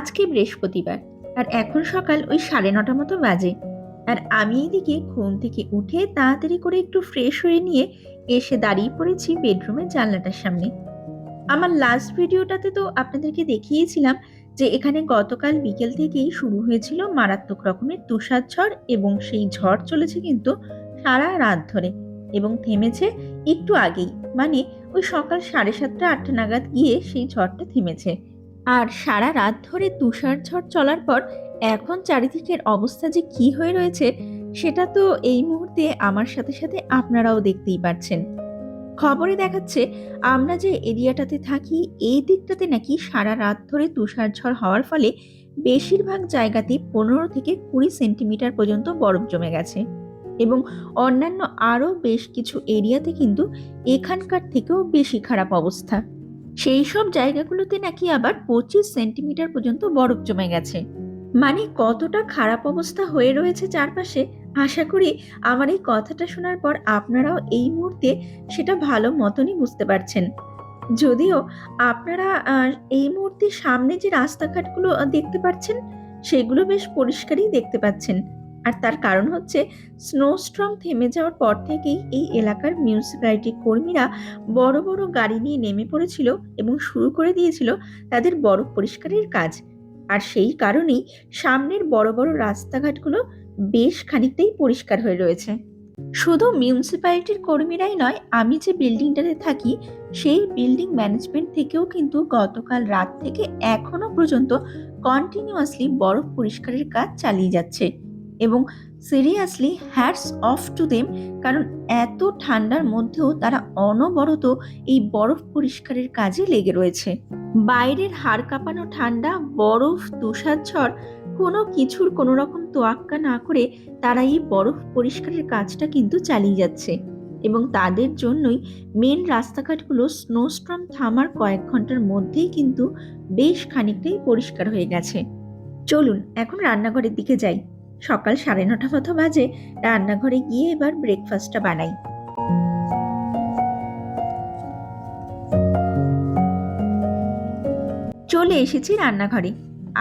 আজকে বৃহস্পতিবার, আর এখন সকাল ওই সাড়ে নটা মতো বাজে। আর আমি এদিকে ঘুম থেকে উঠে তাড়াতাড়ি করে একটু ফ্রেশ হয়ে নিয়ে এসে দাঁড়িয়ে পড়েছি বেডরুমের জানলাটার সামনে। আমার লাস্ট ভিডিওটাতে তো আপনাদেরকে দেখিয়েছিলাম যে এখানে গতকাল বিকেল থেকেই শুরু হয়েছিল মারাত্মক রকমের তুষার ঝড় এবং সেই ঝড় চলেছে কিন্তু সারা রাত ধরে এবং থেমেছে একটু আগেই। মানে ওই সকাল সাড়ে সাতটা, আটটা নাগাদ গিয়ে সেই ঝড়টা থেমেছে। আর সারা রাত ধরে তুষার ঝড় চলার পর এখন চারিদিকের অবস্থা যে কি হয়ে রয়েছে, সেটা তো এই মুহূর্তে আমার সাথে সাথে আপনারাও দেখতেই পাচ্ছেন। খবরে দেখাচ্ছে, আমরা যে এরিয়াটাতে থাকি, এই দিকটাতে নাকি সারা রাত ধরে তুষার ঝড় হওয়ার ফলে বেশিরভাগ জায়গাতে পনেরো থেকে কুড়ি সেন্টিমিটার পর্যন্ত বরফ জমে গেছে। এবং অন্যান্য আরও বেশ কিছু এরিয়াতে কিন্তু এখানকার থেকেও বেশি খারাপ অবস্থা। সেই সব জায়গাগুলোতে নাকি আবার পঁচিশ সেন্টিমিটার পর্যন্ত বরফ জমে গেছে। মানে কতটা খারাপ অবস্থা হয়ে রয়েছে চারপাশে, আশা করি আমার এই কথাটা শোনার পর আপনারাও এই মুহূর্তে সেটা ভালো মতনই বুঝতে পারছেন। যদিও আপনারা এই মুহূর্তে সামনে যে রাস্তাঘাটগুলো দেখতে পাচ্ছেন, সেগুলো বেশ পরিষ্কারই দেখতে পাচ্ছেন। আর তার কারণ হচ্ছে স্নোস্ট্রম থেমে যাওয়ার পর থেকেই এই এলাকার মিউনিসিপ্যালিটি কর্মীরা বড় বড় গাড়ি নিয়ে নেমে পড়েছিল এবং শুরু করে দিয়েছিল তাদের বরফ পরিষ্কারের কাজ। আর সেই কারণেই সামনের বড় বড় রাস্তাঘাটগুলো বেশ খানিকটাই পরিষ্কার হয়ে রয়েছে। শুধু মিউনিসিপ্যালিটির কর্মীরাই নয়, আমি যে বিল্ডিংটাতে থাকি, সেই বিল্ডিং ম্যানেজমেন্ট থেকেও কিন্তু গতকাল রাত থেকে এখনও পর্যন্ত কন্টিনিউয়াসলি বরফ পরিষ্কারের কাজ চালিয়ে যাচ্ছে। এবং seriously hats off to them কারণ এত ঠান্ডার মধ্যেও তারা অনবরত এই বরফ পরিষ্কারের কাজে লেগে রয়েছে। বাইরের হাড় কাঁপানো ঠান্ডা, বরফ তুষার ঝড় কোনো কিছুর কোনো রকম তোয়াক্কা না করে তারা এই বরফ পরিষ্কারের কাজটা কিন্তু চালিয়ে যাচ্ছে। এবং তাদের জন্যই মেন রাস্তাঘাটগুলো স্নোস্ট্রম থামার কয়েক ঘণ্টার মধ্যেই কিন্তু বেশ খানিকটাই পরিষ্কার হয়ে গেছে। চলুন, এখন রান্নাঘরের দিকে যাই। সকাল সাড়ে নটা মতো বাজে, রান্নাঘরে গিয়ে এবার ব্রেকফাস্টটা বানাই। চলে এসেছি রান্নাঘরে।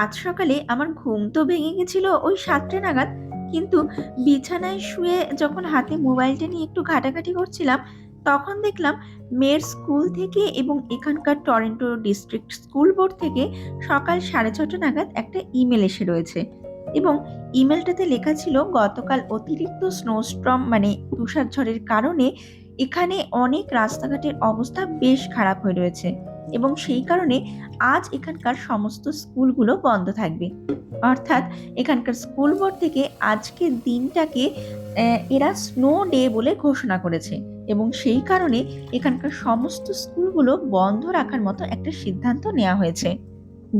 আজ সকালে আমার ঘুম তো ভেঙে গেছিল ওই সাতটা নাগাদ, কিন্তু বিছানায় শুয়ে যখন হাতে মোবাইলটা নিয়ে একটু ঘাটাঘাটি করছিলাম, তখন দেখলাম মেয়ের স্কুল থেকে এবং এখানকার টরেন্টো ডিস্ট্রিক্ট স্কুল বোর্ড থেকে সকাল সাড়ে ছটা নাগাদ একটা ইমেল এসে রয়েছে। এবং ইমেলটাতে লেখা ছিল গতকাল অতিরিক্ত স্নোস্ট্রম মানে তুষারঝড়ের কারণে এখানে অনেক রাস্তাঘাটের অবস্থা বেশ খারাপ হয়ে রয়েছে এবং সেই কারণে আজ এখানকার সমস্ত স্কুলগুলো বন্ধ থাকবে। অর্থাৎ এখানকার স্কুল বোর্ড থেকে আজকের দিনটাকে এরা স্নো ডে বলে ঘোষণা করেছে এবং সেই কারণে এখানকার সমস্ত স্কুলগুলো বন্ধ রাখার মতো একটা সিদ্ধান্ত নেওয়া হয়েছে।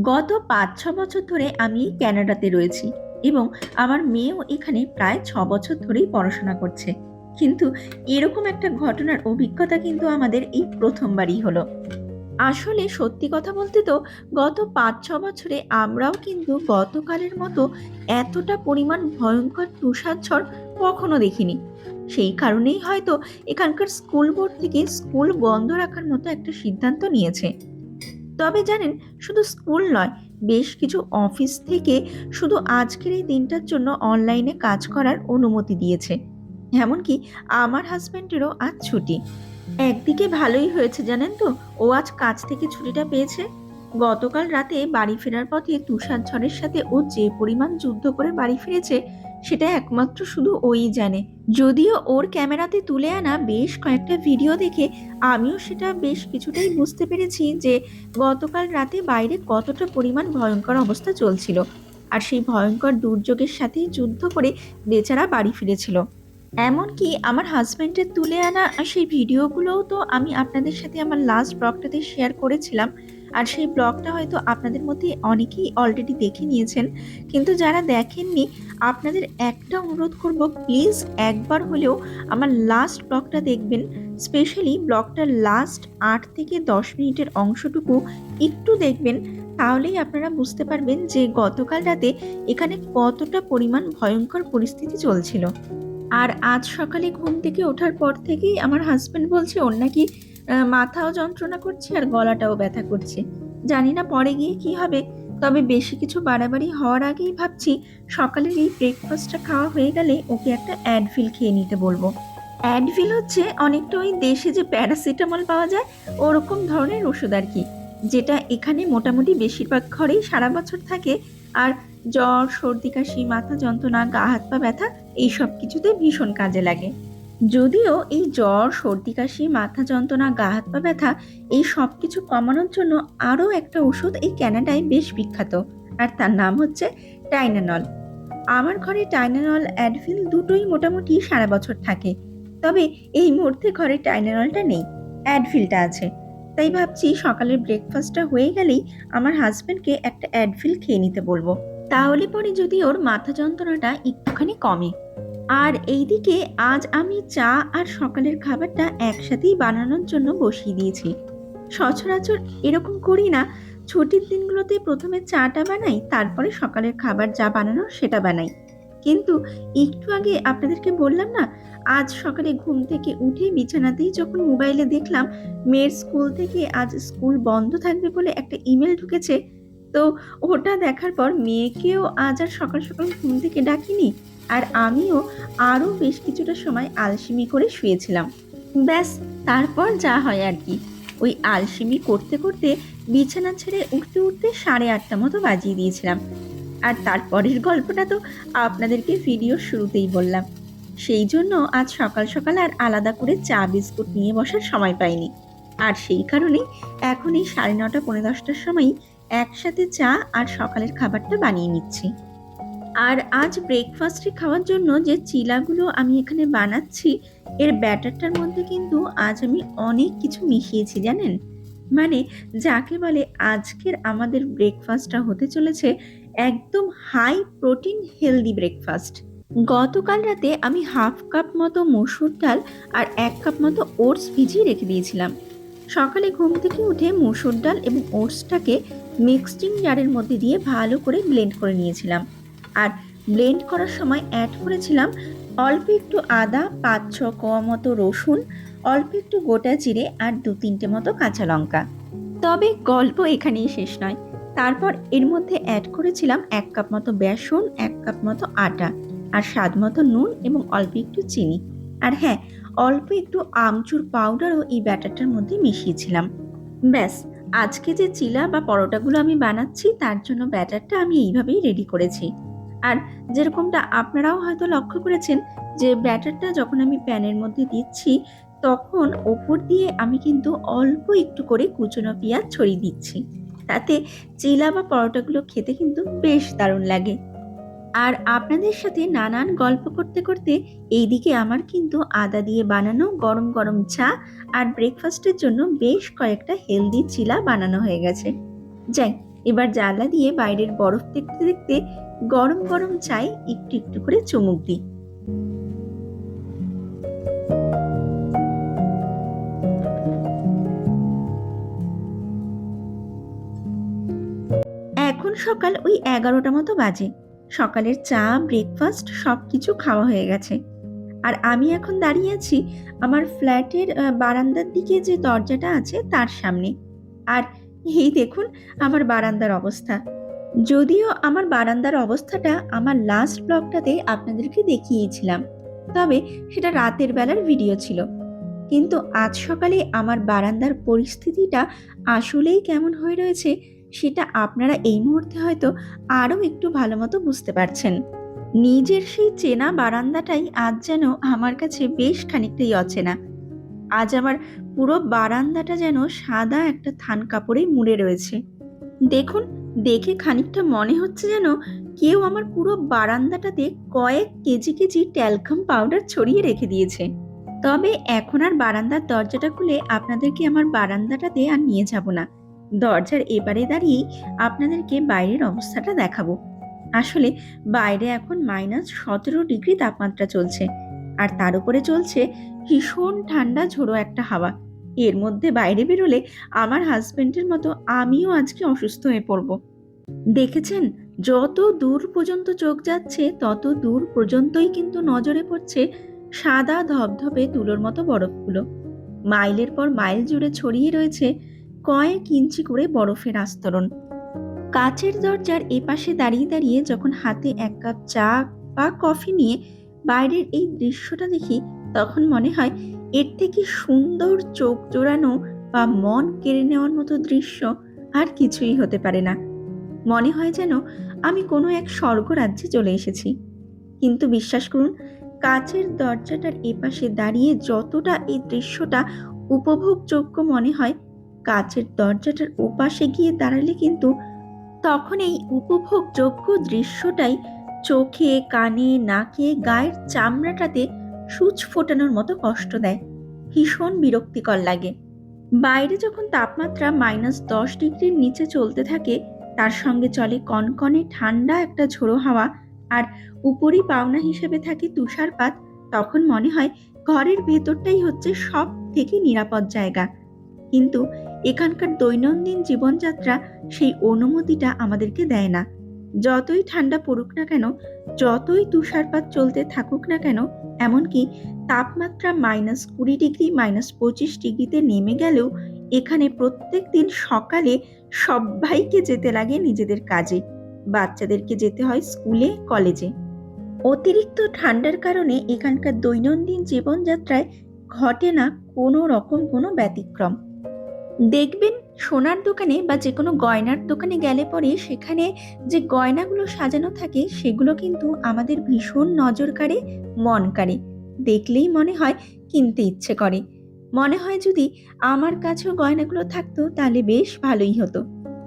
গত পাঁচ ছ বছর ধরে আমি ক্যানাডাতে রয়েছি। এবং আমার মেয়েও এখানে প্রায় ছ বছর ধরেই পড়াশোনা করছে। কিন্তু এরকম একটা ঘটনার অভিজ্ঞতা কিন্তু আমাদের এই প্রথমবারই হলো। আসলে সত্যি কথা বলতে তো গত পাঁচ, ছ বছরে আমরাও কিন্তু গতকালের মতো এতটা পরিমাণ ভয়ঙ্কর তুষার ঝড় কখনো দেখিনি। সেই কারণেই হয়তো এখানকার স্কুল বোর্ড থেকে স্কুল বন্ধ রাখার মতো একটা সিদ্ধান্ত নিয়েছে। তবে জানেন, শুধু স্কুল নয় বেশ কিছু অফিস থেকে শুধু আজকের এই দিনটার জন্য অনলাইনে কাজ করার অনুমতি দিয়েছে। এমনকি আমার হাজব্যান্ডেরও আজ ছুটি। একদিকে ভালোই হয়েছে জানেন তো, ও আজ কাজ থেকে ছুটিটা পেয়েছে। গতকাল রাতে বাড়ি ফেরার পথে তুষার ঝড়ের সাথে ও যে পরিমাণ যুদ্ধ করে বাড়ি ফিরেছে সেটা একমাত্র শুধু ওই জানে। যদিও ওর ক্যামেরাতে তুলে আনা বেশ কয়েকটা ভিডিও দেখে আমিও সেটা বেশ কিছুটাই বুঝতে পেরেছি যে গতকাল রাতে বাইরে কতটা পরিমাণ ভয়ঙ্কর অবস্থা চলছিল আর সেই ভয়ঙ্কর দুর্যোগের সাথে যুদ্ধ করে বেচারা বাড়ি ফিরেছিল। এমনকি আমার হাজব্যান্ডের তুলে আনা সেই ভিডিওগুলোও তো আমি আপনাদের সাথে আমার লাস্ট ব্লগটাতে শেয়ার করেছিলাম। আর সেই ব্লগটা হয়তো আপনাদের মধ্যে অনেকেই অলরেডি দেখে নিয়েছেন। কিন্তু যারা দেখেননি, আপনাদের একটা অনুরোধ করব প্লিজ একবার হলেও আমার লাস্ট ব্লগটা দেখবেন। স্পেশালি ব্লগটার লাস্ট আট থেকে দশ মিনিটের অংশটুকু একটু দেখবেন, তাহলেই আপনারা বুঝতে পারবেন যে গতকাল রাতে এখানে কতটা পরিমাণ ভয়ঙ্কর পরিস্থিতি চলছিল। আর আজ সকালে ঘুম থেকে ওঠার পর থেকেই আমার হাজব্যান্ড বলছে, ওর নাকি মাথাও যন্ত্রণা করছে আর গলাটাও ব্যথা করছে। জানি না পরে গিয়ে কি হবে, তবে বেশি কিছু বাড়াবাড়ি হওয়ার আগেই ভাবছি সকালের এই ব্রেকফাস্টটা খাওয়া হয়ে গেলে ওকে একটা অ্যাডভিল খেয়ে নিতে বলব। অ্যাডভিল হচ্ছে অনেকটা ওই দেশে যে প্যারাসিটামল পাওয়া যায়, ওরকম ধরনের ওষুধ আর কি, যেটা এখানে মোটামুটি বেশিরভাগ ঘরেই সারা বছর থাকে আর জ্বর, সর্দি, কাশি, মাথা যন্ত্রণা, গা, হাত পা ব্যথা এই সব কিছুতে ভীষণ কাজে লাগে। যদিও এই জ্বর, সর্দি, কাশি, মাথা যন্ত্রণা, গা হাত পা ব্যথা এই সব কিছু কমানোর জন্য আরও একটা ওষুধ এই ক্যানাডায় বেশ বিখ্যাত আর তার নাম হচ্ছে টাইনানল। আমার ঘরে টাইনানল, অ্যাডভিল দুটোই মোটামুটি সারা বছর থাকে। তবে এই মুহূর্তে ঘরে টাইনানলটা নেই, অ্যাডভিলটা আছে। তাই ভাবছি সকালের ব্রেকফাস্টটা হয়ে গেলেই আমার হাজব্যান্ডকে একটা অ্যাডভিল খেয়ে নিতে বলব। তাহলে পরে যদি ওর মাথা যন্ত্রণাটা একটুখানি কমে। আর এইদিকে আজ আমি চা আর সকালের খাবারটা একসাথেই বানানোর জন্য বসিয়ে দিয়েছি। সচরাচর এরকম করি না। ছুটির দিনগুলোতে প্রথমে চাটা বানাই, তারপরে সকালের খাবার যা বানানো সেটা বানাই। কিন্তু একটু আগে আপনাদেরকে বললাম না, আজ সকালে ঘুম থেকে উঠে বিছানাতেই যখন মোবাইলে দেখলাম, মেয়ের স্কুল থেকে আজ স্কুল বন্ধ থাকবে বলে একটা ইমেল ঢুকেছে তো ওটা দেখার পর মেয়েকেও আজ আর সকাল সকাল ঘুম থেকে ডাকিনি। আর আমিও আরও বেশ কিছুটা সময় আলসেমি করে শুয়েছিলাম। ব্যাস, তারপর যা হয় আর কি। ওই আলসেমি করতে করতে বিছানা ছেড়ে উঠতে উঠতে সাড়ে আটটা মতো বাজিয়ে দিয়েছিলাম। আর তারপরের গল্পটা তো আপনাদেরকে ভিডিও শুরুতেই বললাম। সেই জন্য আজ সকাল সকাল আর আলাদা করে চা, বিস্কুট নিয়ে বসার সময় পাইনি। আর সেই কারণেই এখন এই সাড়ে নটা পনেরো দশটার সময়ই একসাথে চা আর সকালের খাবারটা বানিয়ে নিচ্ছি। আর আজ ব্রেকফাস্টে খাওয়ার জন্য যে চিলাগুলো আমি এখানে বানাচ্ছি, এর ব্যাটারটার মধ্যে কিন্তু আজ আমি অনেক কিছু মিশিয়েছি জানেন। মানে যাকে বলে আজকের আমাদের ব্রেকফাস্টটা হতে চলেছে একদম হাই প্রোটিন হেলদি ব্রেকফাস্ট গতকাল রাতে আমি হাফ কাপ মতো মসুর ডাল আর এক কাপ মতো ওটস ভিজিয়ে রেখে দিয়েছিলাম। সকালে ঘুম থেকে উঠে মসুর ডাল এবং ওটসটাকে মিক্সিং জারের মধ্যে দিয়ে ভালো করে ব্লেন্ড করে নিয়েছিলাম। আর ব্লেন্ড করার সময় অ্যাড করেছিলাম অল্প একটু আদা, পাঁচ ছ কোয়া মতো রসুন, অল্প একটু গোটা জিরে আর দু তিনটে মতো কাঁচা লঙ্কা। তবে গল্প এখানেই শেষ নয়। তারপর এর মধ্যে অ্যাড করেছিলাম এক কাপ মতো বেসন, এক কাপ মতো আটা আর স্বাদ মতো নুন এবং অল্প একটু চিনি। আর হ্যাঁ অল্প একটু আমচুর পাউডারও এই ব্যাটারটার মধ্যে মিশিয়েছিলাম। ব্যাস আজকে যে চিলা বা পরোটাগুলো আমি বানাচ্ছি, তার জন্য ব্যাটারটা আমি এইভাবেই রেডি করেছি। আর যেরকমটা আপনারাও হয়তো লক্ষ্য করেছেন, যে ব্যাটারটা যখন আমি প্যানের মধ্যে দিচ্ছি, তখন ওপর দিয়ে আমি কিন্তু অল্প একটু করে কুচনো পেঁয়াজ ছড়িয়ে দিচ্ছি। তাতে চিলা বা পরোটাগুলো খেতে কিন্তু বেশ দারুণ লাগে। আর আপনাদের সাথে নানান গল্প করতে করতে এইদিকে আমার কিন্তু আদা দিয়ে বানানো গরম গরম চা আর ব্রেকফাস্টের জন্য বেশ কয়েকটা হেলদি চিলা বানানো হয়ে গেছে। যাই, এবার জ্বালা দিয়ে বাইরের বরফ দেখতে দেখতে গরম গরম চাই একটু একটু করে চুমুক দিই। এখন সকাল ওই এগারোটা মতো বাজে। সকালের চা ব্রেকফাস্ট সব কিছু খাওয়া হয়ে গেছে। আর আমি এখন দাঁড়িয়ে আছি আমার ফ্ল্যাটের বারান্দার দিকে যে দরজাটা আছে তার সামনে। আর এই দেখুন আমার বারান্দার অবস্থা। যদিও আমার বারান্দার অবস্থাটা আমার লাস্ট ব্লগটাতে আপনাদেরকে দেখিয়েছিলাম, তবে সেটা রাতের বেলার ভিডিও ছিল। কিন্তু আজ সকালে আমার বারান্দার পরিস্থিতিটা আসলেই কেমন হয়ে রয়েছে সেটা আপনারা এই মুহূর্তে হয়তো আরও একটু ভালো মতো বুঝতে পারছেন। নিজের সেই চেনা বারান্দাটাই আজ যেন আমার কাছে বেশ খানিকটাই অচেনা। আজ আমার পুরো বারান্দাটা যেন সাদা একটা থান কাপড়ে মুড়ে রয়েছে। দেখুন, দেখে খানিকটা মনে হচ্ছে যেন কেউ আমার পুরো বারান্দাটাতে কয়েক কেজি কেজি ট্যালকাম পাউডার ছড়িয়ে রেখে দিয়েছে। তবে এখন আর বারান্দার দরজাটা খুলে আপনাদেরকে আমার বারান্দাটাতে আর নিয়ে যাব না। দরজার এবারে দাঁড়িয়ে আপনাদেরকে বাইরের অবস্থাটা দেখাবো। আসলে বাইরে এখন মাইনাস সতেরো ডিগ্রি তাপমাত্রা চলছে, আর তার উপরে চলছে ভীষণ ঠান্ডা, ঝোড়ো একটা হাওয়া। এর মধ্যে বাইরে বেরোলে আমার হাজবেন্ডের মতো আমিও আজকে অসুস্থ হয়ে পড়ব। দেখেছেন? যত দূর পর্যন্ত চোখ যাচ্ছে, তত দূর পর্যন্তই কিন্তু নজরে পড়ছে সাদা ধবধবে তুলোর মতো বরফগুলো। মাইলের পর মাইল জুড়ে ছড়িয়ে রয়েছে কয়েক ইঞ্চি করে বরফের আস্তরণ। কাচের দরজার এপাশে দাঁড়িয়ে দাঁড়িয়ে যখন হাতে এক কাপ চা বা কফি নিয়ে বাইরের এই দৃশ্যটা দেখি, তখন মনে হয় এর থেকে সুন্দর চোখ জোড়ানো বা মন কেড়ে নেওয়ার মতো দৃশ্য আর কিছুই হতে পারে না। মনে হয় যেন আমি কোনো এক স্বর্গরাজ্যে চলে এসেছি। কিন্তু বিশ্বাস করুন, কাচের দরজাটার এপাশে দাঁড়িয়ে যতটা এই দৃশ্যটা উপভোগযোগ্য মনে হয় কাচের দরজাটার ওপাশে গিয়ে দাঁড়ালে কিন্তু তখন এই উপভোগযোগ্য দৃশ্যটাই চোখে, কানে, নাকে, গায়ের চামড়াটাতে সূচ ফোটানোর মতো কষ্ট দেয়। ভীষণ বিরক্তিকর লাগে। বাইরে যখন তাপমাত্রা মাইনাস দশ ডিগ্রির নিচে চলতে থাকে, তার সঙ্গে চলে কনকনে ঠান্ডা একটা ঝোড়ো হাওয়া আর উপরই পাওনা হিসেবে থাকে তুষারপাত, তখন মনে হয় ঘরের ভেতরটাই হচ্ছে সব থেকে নিরাপদ জায়গা। কিন্তু এখানকার দৈনন্দিন জীবনযাত্রা সেই অনুমতিটা আমাদেরকে দেয় না। যতই ঠান্ডা পড়ুক না কেন, যতই তুষারপাত চলতে থাকুক না কেন, এমনকি তাপমাত্রা মাইনাস কুড়ি ডিগ্রি, মাইনাস পঁচিশ ডিগ্রিতে নেমে গেলেও এখানে প্রত্যেক দিন সকালে সবাইকে যেতে লাগে নিজেদের কাজে। বাচ্চাদেরকে যেতে হয় স্কুলে, কলেজে। অতিরিক্ত ঠান্ডার কারণে এখানকার দৈনন্দিন জীবনযাত্রায় ঘটে না কোনো রকম কোনো ব্যতিক্রম। দেখবেন সোনার দোকানে বা যে কোনো গয়নার দোকানে গেলে পরে সেখানে যে গয়নাগুলো সাজানো থাকে সেগুলো কিন্তু আমাদের ভীষণ নজর কাড়ে, মন কাড়ে। দেখলেই মনে হয় কিনতে ইচ্ছে করে। মনে হয় যদি আমার কাছেও গয়নাগুলো থাকতো তাহলে বেশ ভালোই হতো।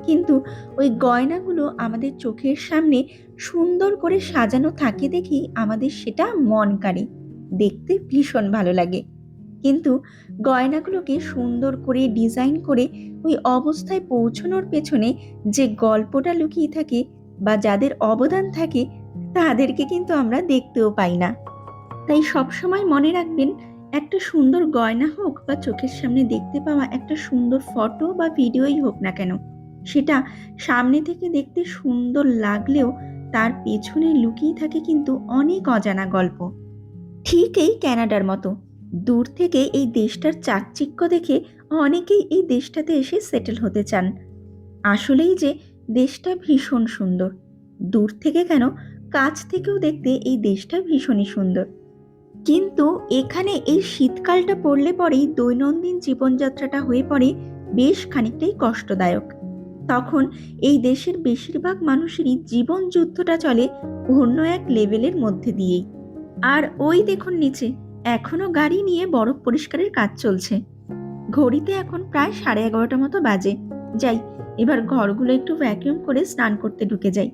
কিন্তু ওই গয়নাগুলো আমাদের চোখের সামনে সুন্দর করে সাজানো থাকে দেখেই আমাদের সেটা মন কাড়ে। দেখতে ভীষণ ভালো লাগে। কিন্তু গয়নাগুলোকে সুন্দর করে ডিজাইন করে ওই অবস্থায় পৌঁছানোর পেছনে যে গল্পটা লুকিয়ে থাকে বা যাদের অবদান থাকে, তাদেরকে কিন্তু আমরা দেখতেও পাই না। তাই সবসময় মনে রাখবেন, একটা সুন্দর গয়না হোক বা চোখের সামনে দেখতে পাওয়া একটা সুন্দর ফটো বা ভিডিওই হোক না কেন, সেটা সামনে থেকে দেখতে সুন্দর লাগলেও তার পেছনে লুকিয়ে থাকে কিন্তু অনেক অজানা গল্প। ঠিক এই ক্যানাডার মতো। দূর থেকে এই দেশটার চাকচিক্য দেখে অনেকেই এই দেশটাতে এসে সেটেল হতে চান। আসলেই যে দেশটা ভীষণ সুন্দর। দূর থেকে কেন? কাছ থেকেও দেখতে এই দেশটা ভীষণই সুন্দর। কিন্তু এখানে এই শীতকালটা পড়লে পরেই দৈনন্দিন জীবনযাত্রাটা হয়ে পড়ে বেশ খানিকটাই কষ্টদায়ক। তখন এই দেশের বেশিরভাগ মানুষেরই জীবন যুদ্ধটা চলে অন্য এক লেভেলের মধ্যে দিয়েই। আর ওই দেখুন নিচে এখনও গাড়ি নিয়ে বরফ পরিষ্কারের কাজ চলছে। ঘড়িতে এখন প্রায় সাড়ে এগারোটা মতো বাজে। যাই, এবার ঘরগুলো একটু ভ্যাকিউম করে স্নান করতে ঢুকে যাই।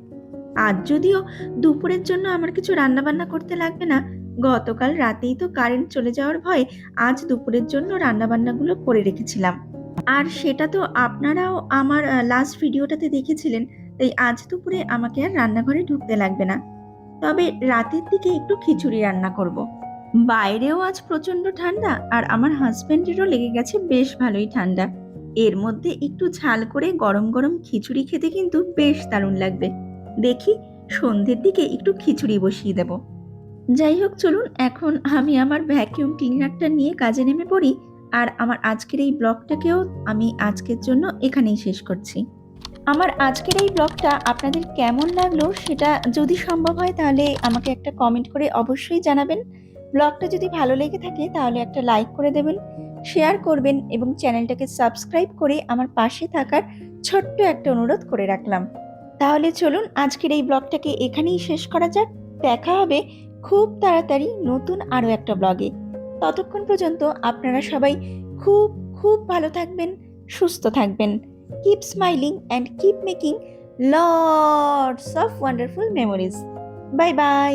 আজ যদিও দুপুরের জন্য আমার কিছু রান্নাবান্না করতে লাগবে না, গতকাল রাতেই তো কারেন্ট চলে যাওয়ার ভয়ে আজ দুপুরের জন্য রান্নাবান্নাগুলো করে রেখেছিলাম। আর সেটা তো আপনারাও আমার লাস্ট ভিডিওটাতে দেখেছিলেন, তাই আজ দুপুরে আমাকে আর রান্নাঘরে ঢুকতে লাগবে না। তবে রাতের দিকে একটু খিচুড়ি রান্না করব। বাইরেও আজ প্রচণ্ড ঠান্ডা আর আমার হাজব্যান্ডেরও লেগে গেছে বেশ ভালোই ঠান্ডা। এর মধ্যে একটু ঝাল করে গরম গরম খিচুড়ি খেতে কিন্তু বেশ দারুণ লাগবে। দেখি সন্ধ্যের দিকে একটু খিচুড়ি বসিয়ে দেব। যাই হোক, চলুন, এখন আমি আমার ভ্যাকিউম ক্লিনারটা নিয়ে কাজে নেমে পড়ি আর আমার আজকের এই ব্লগটাকেও আমি আজকের জন্য এখানেই শেষ করছি। আমার আজকের এই ব্লগটা আপনাদের কেমন লাগল সেটা যদি সম্ভব হয় তাহলে আমাকে একটা কমেন্ট করে অবশ্যই জানাবেন। ব্লগটা যদি ভালো লেগে থাকে তাহলে একটা লাইক করে দেবেন, শেয়ার করবেন এবং চ্যানেলটাকে সাবস্ক্রাইব করে আমার পাশে থাকার ছোট্ট একটা অনুরোধ করে রাখলাম। তাহলে চলুন আজকের এই ব্লগটাকে এখানেই শেষ করা যাক। দেখা হবে খুব তাড়াতাড়ি নতুন আরও একটা ব্লগে। ততক্ষণ পর্যন্ত আপনারা সবাই খুব খুব ভালো থাকবেন, সুস্থ থাকবেন। Keep smiling and keep making lots of wonderful memories bye bye